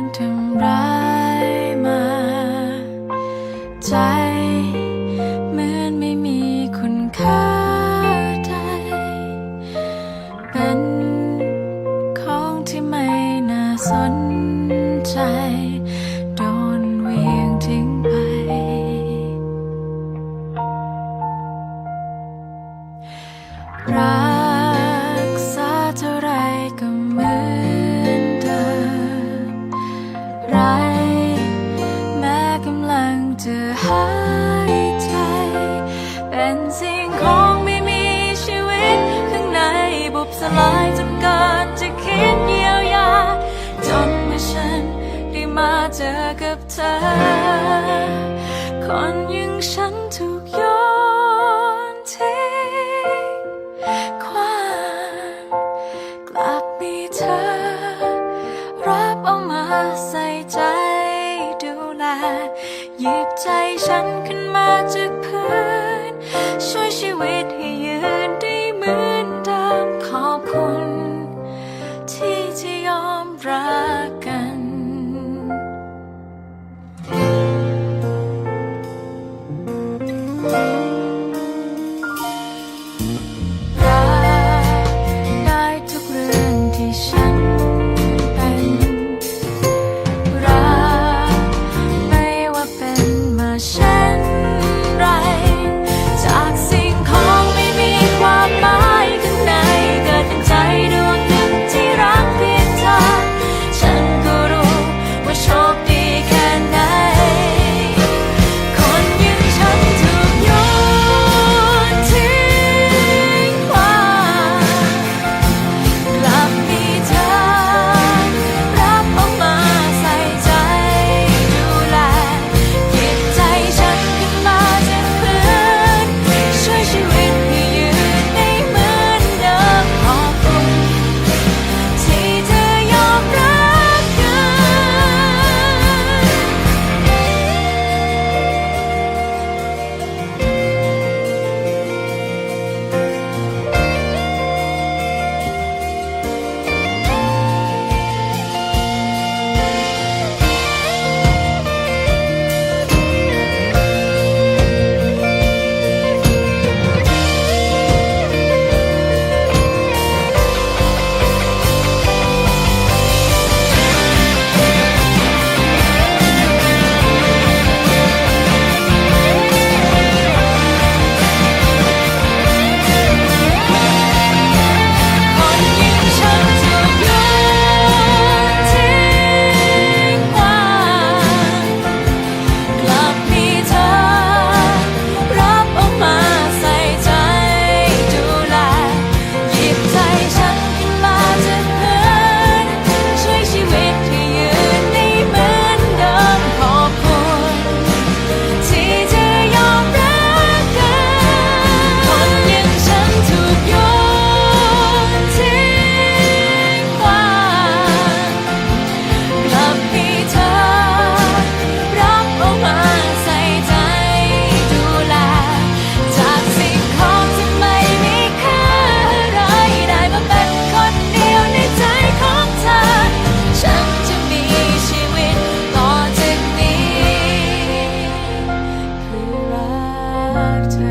นทำร้าย จะหายใจ เป็นสิ่งของไม่มีชีวิต ข้างในบุบสลายจนเกินจะคิดเยียวยา จนเมื่อฉันได้มาเจอกับเธอ คนอย่างฉัน back to